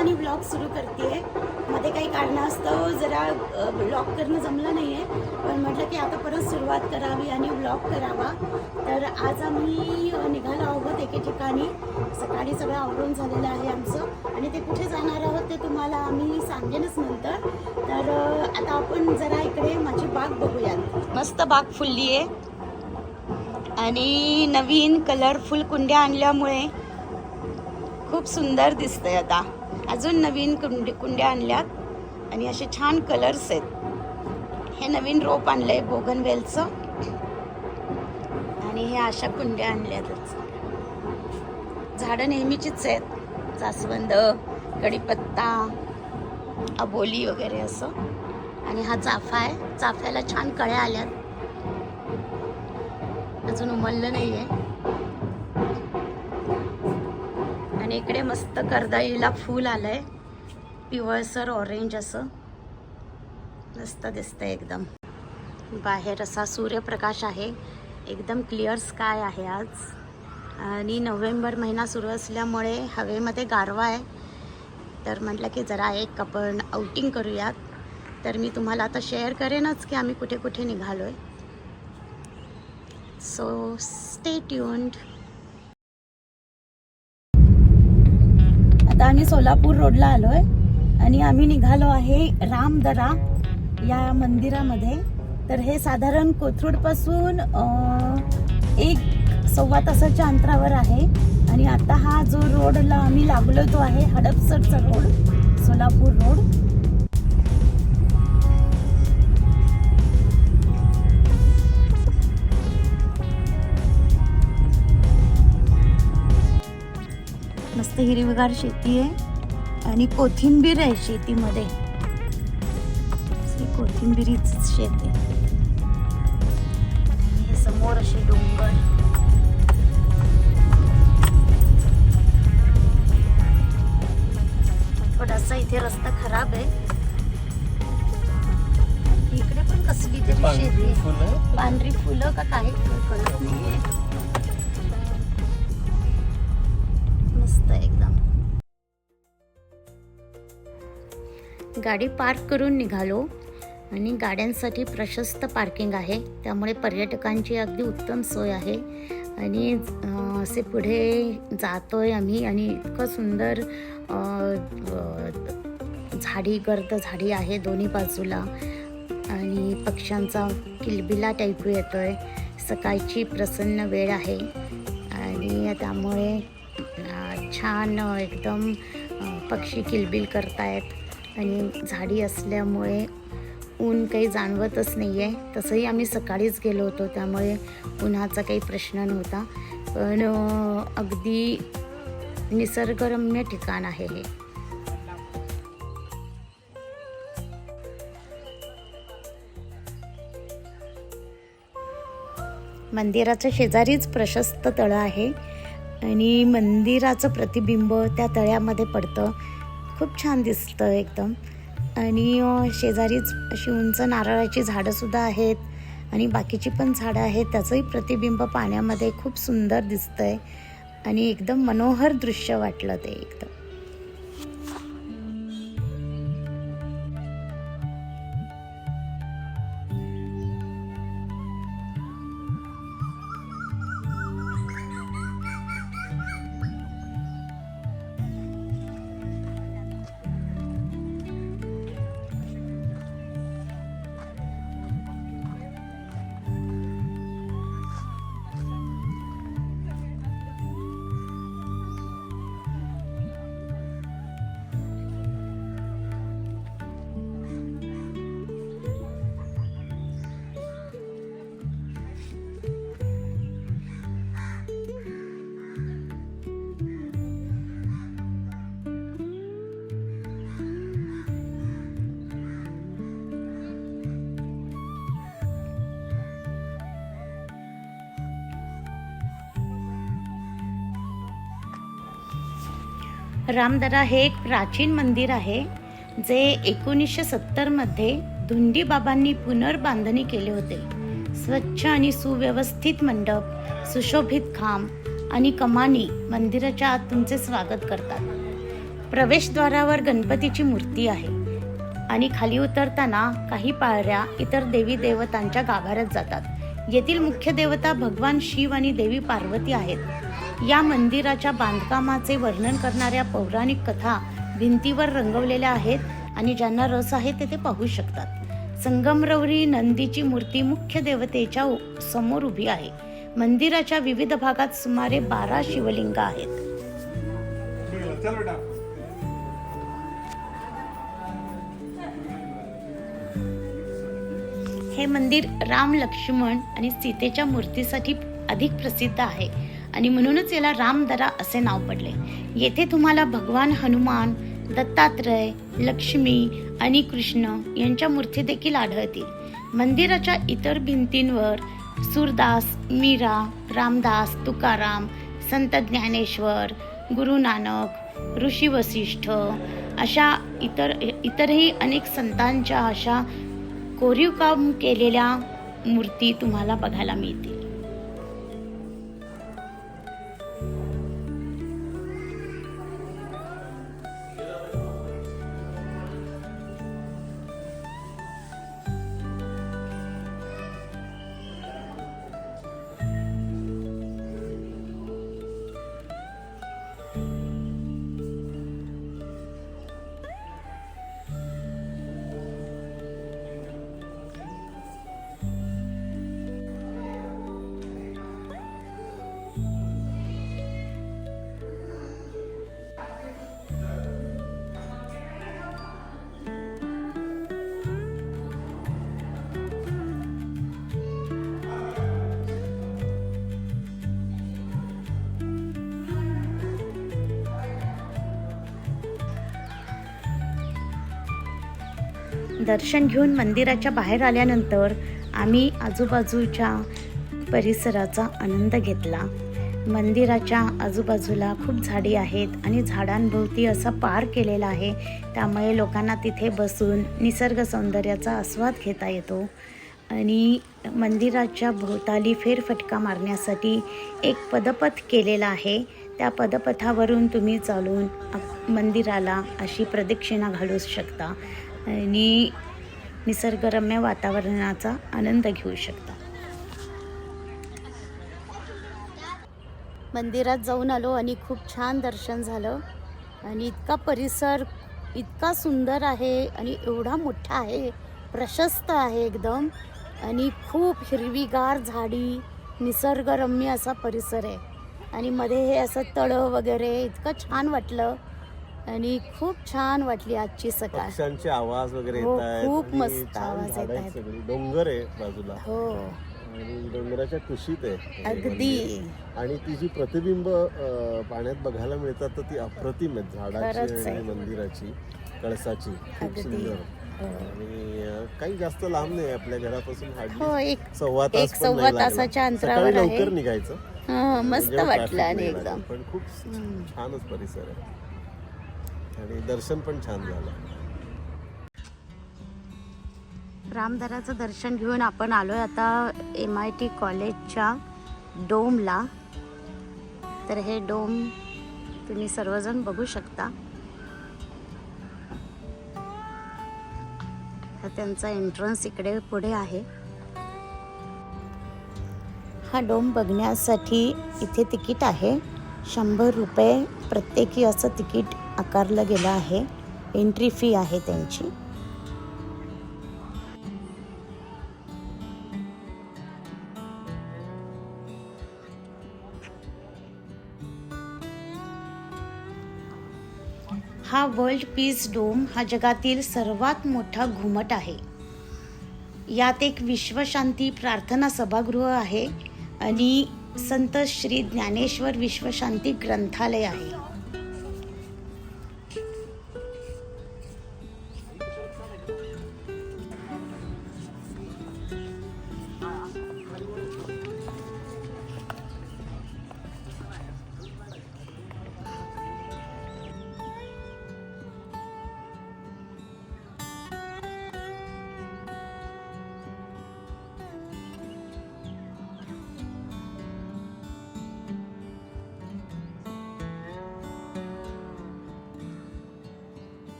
दिवसांनी ब्लॉग सुरू करते मध्ये काही कारणास्तव जरा ब्लॉग करणं जमलं नाही आहे पण म्हटलं की आता परत सुरुवात करावी आणि ब्लॉग करावा. तर आज आम्ही निघालो आहोत एके ठिकाणी. सकाळी सगळं आवरून झालेलं आहे आमचं. आणि ते कुठे जाणार आहोत ते तुम्हाला आम्ही सांगेनच नंतर. तर आता आपण जरा इकडे माझी बाग बघूयात. मस्त बाग फुलली आहे आणि नवीन कलरफुल कुंड्या आणल्यामुळे खूप सुंदर दिसतंय आता. अजून नवीन कुंडी कुंड्या आणल्यात आणि असे छान कलर्स आहेत. हे नवीन रोप आणलंय बोगनवेलचं. आणि हे अशा कुंड्या आणल्यातच. झाडं नेहमीचीच आहेत. जास्वंद कढीपत्ता अबोली वगैरे असं. आणि हा चाफा आहे. चाफ्याला छान कळ्या आल्यात. अजून उमललं नाही आहे आणि इकडे मस्त कर्दळीला फूल आलंय. पिवळसर ऑरेंज असं. मस्त दिसतंय एकदम. बाहेर असा सूर्यप्रकाश आहे. एकदम क्लिअर स्काय आहे आज. आणि नोव्हेंबर महिना सुरू असल्यामुळे हवेमध्ये गारवा आहे. तर म्हटलं की जरा एक आपण आउटिंग करूयात. तर मी तुम्हाला आता शेअर करेनच की आम्ही कुठे कुठे निघालो आहे सो स्टे ट्यून्ड आता आम्ही सोलापूर रोडला आलोय आणि आम्ही निघालो आहे रामदरा या मंदिरामध्ये. तर हे साधारण कोथरूडपासून एक सव्वा तासाच्या अंतरावर आहे. आणि आता हा जो रोडला आम्ही लागलो तो आहे हडपसरचा रोड सोलापूर रोड. मस्त हिरवीगार शेती आहे. आणि कोथिंबीर आहे शेतीमध्ये. कोथिंबिरीच शेत आहे. हे समोर असे डोंगर. थोडासा इथे रस्ता खराब आहे. इकडे पण कसली तरी शेती पांढरी फुलं का काही फुलं कळत नाहीये मस्त एकदम. गाडी पार्क करून निघालो आणि गाड्यांसाठी प्रशस्त पार्किंग आहे. त्यामुळे पर्यटकांची अगदी उत्तम सोय आहे. आणि असे पुढे जातोय आम्ही आणि इतकं सुंदर झाडी गर्द झाडी आहे दोन्ही बाजूला. आणि पक्ष्यांचा किलबिला टाईप येतोय. सकाळची प्रसन्न वेळ आहे. आणि त्यामुळे छान एकदम पक्षी किलबिल करतायत आणि झाडी असल्यामुळे ऊन काही जाणवतच नाही आहे तसंही आम्ही सकाळीच गेलो होतो त्यामुळे उन्हाचा काही प्रश्न नव्हता. पण अगदी निसर्गरम्य ठिकाण आहे हे. मंदिराच्या शेजारीच प्रशस्त तळं आहे. आणि मंदिराचं प्रतिबिंब त्या तळ्यामध्ये पडतं. खूप छान दिसतं एकदम. आणि शेजारीच अशी उंच नारळाची झाडंसुद्धा आहेत. आणि बाकीची पण झाडं आहेत. त्याचंही प्रतिबिंब पाण्यामध्ये खूप सुंदर दिसतंय. आणि एकदम मनोहर दृश्य वाटलं ते एकदम. रामदरा हे एक प्राचीन मंदिर आहे जे एकोणीसशे सत्तरमध्ये धुंडी बाबांनी पुनर्बांधणी केले होते. स्वच्छ आणि सुव्यवस्थित मंडप सुशोभित खांब आणि कमानी मंदिराच्या आत तुमचे स्वागत करतात. प्रवेशद्वारावर गणपतीची मूर्ती आहे आणि खाली उतरताना काही पायऱ्या इतर देवी देवतांच्या गाभाऱ्यात जातात. येथील मुख्य देवता भगवान शिव आणि देवी पार्वती आहेत. या मंदिराच्या बांधकामाचे वर्णन करणाऱ्या पौराणिक कथा भिंतीवर रंगवलेल्या आहेत आणि ज्यांना रस आहे ते ते पाहू शकतात. संगमरवरी नंदीची मूर्ती मुख्य देवतेच्या समोर उभी आहे. मंदिराच्या विविध भागात सुमारे बारा शिवलिंग आहेत. हे मंदिर राम लक्ष्मण आणि सीतेच्या मूर्तीसाठी अधिक प्रसिद्ध आहे. आणि म्हणूनच याला रामदरा असे नाव पडले. येथे तुम्हाला भगवान हनुमान दत्तात्रय लक्ष्मी आणि कृष्ण यांच्या मूर्ती देखील आढळतील. मंदिराच्या इतर भिंतींवर सूरदास मीरा रामदास तुकाराम संत ज्ञानेश्वर गुरु नानक ऋषी वसिष्ठ अशा इतर इतरही अनेक संतांच्या अशा कोरीव काम केलेल्या मूर्ती तुम्हाला बघायला मिळतील. दर्शन घेऊन मंदिराच्या बाहेर आल्यानंतर आम्ही आजूबाजूच्या परिसराचा आनंद घेतला. मंदिराच्या आजूबाजूला खूप झाडी आहेत आणि झाडांभोवती असा पार केलेला आहे. त्यामुळे लोकांना तिथे बसून निसर्ग सौंदर्याचा आस्वाद घेता येतो. आणि मंदिराच्या भोवताली फेरफटका मारण्यासाठी एक पदपथ केलेला आहे. त्या पदपथावरून तुम्ही चालून मंदिराला अशी प्रदक्षिणा घालू शकता. आणि निसर्गरम्य वातावरणाचा आनंद घेऊ शकता. मंदिरात जाऊन आलो आणि खूप छान दर्शन झालं. आणि इतका परिसर इतका सुंदर आहे आणि एवढा मोठा आहे प्रशस्त आहे एकदम. आणि खूप हिरवीगार झाडी निसर्गरम्य असा परिसर आहे. आणि मध्ये हे असं तळं वगैरे इतकं छान वाटलं. आणि खूप छान वाटली आजची सकाळ पक्ष्यांचे आवाज वगैरे हो, येत आहेत खूप मस्त आवाज येत आहेत आहेत. सगळी डोंगर आहे बाजूला हो आणि डोंगराच्या कुशीत आहे हे अगदी मंदिर. आणि ती जी प्रतिबिंब अं, पाण्यात बघायला मिळतात तर ती अप्रतिम आहेत खरंच झाडाची आहे. आणि मंदिराची कळसाची खूप अगदी. सुंदर हो. आणि अं, काही जास्त लांब नाही आपल्या घरापासून हो हार्डली एक सव्वा एक तास पण सव्वा नाही लागला. तासाच्या सकाळी अंतरावर आहे. लवकर निघायचं हा, मस्त म्हणजे वाटलं traffic आणि नाही एकदम. पण खूप. छानच परिसर आहे आणि दर्शन पण छान झालं. रामदराचं दर्शन घेऊन आपण आलोय आता एम आय टी कॉलेजच्या डोमला. तर हे डोम तुम्ही सर्वजण बघू शकता. हा त्यांचा एंट्रन्स इकडे पुढे आहे. हा डोम बघण्यासाठी इथे तिकीट आहे. शंभर रुपये प्रत्येकी असं तिकीट आकारलं गेलं आहे. एंट्री फी आहे त्यांची. हा वर्ल्ड पीस डोम हा जगातील सर्वात मोठा घुमट आहे. यात एक विश्वशांती प्रार्थना सभागृह आहे आणि संत श्री ज्ञानेश्वर विश्वशांती ग्रंथालय आहे.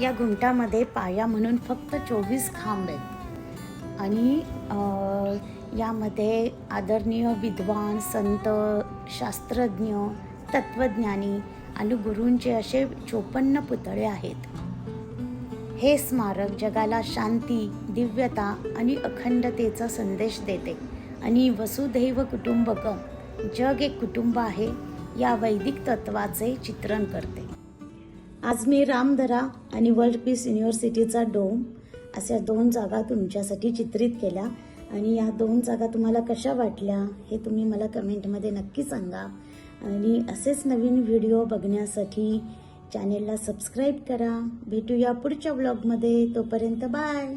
या घुमटामध्ये पाया म्हणून फक्त चोवीस खांब आहेत. आणि यामध्ये आदरणीय विद्वान संत शास्त्रज्ञ तत्त्वज्ञानी आणि गुरूंचे असे चोपन्न पुतळे आहेत. हे स्मारक जगाला शांती दिव्यता आणि अखंडतेचा संदेश देते. आणि वसुधैव कुटुंबकम जग एक कुटुंब आहे या वैदिक तत्वाचे चित्रण करते. आज मी रामधरा आणि वर्ल्ड पीस युनिव्हर्सिटीचा डोम अशा दोन जागा तुमच्यासाठी चित्रित केल्या. आणि या दोन जागा तुम्हाला कशा वाटल्या हे तुम्ही मला कमेंटमध्ये नक्की सांगा. आणि असेच नवीन व्हिडिओ बघण्यासाठी चॅनेलला सबस्क्राईब करा. भेटूया पुढच्या ब्लॉगमध्ये. तोपर्यंत बाय.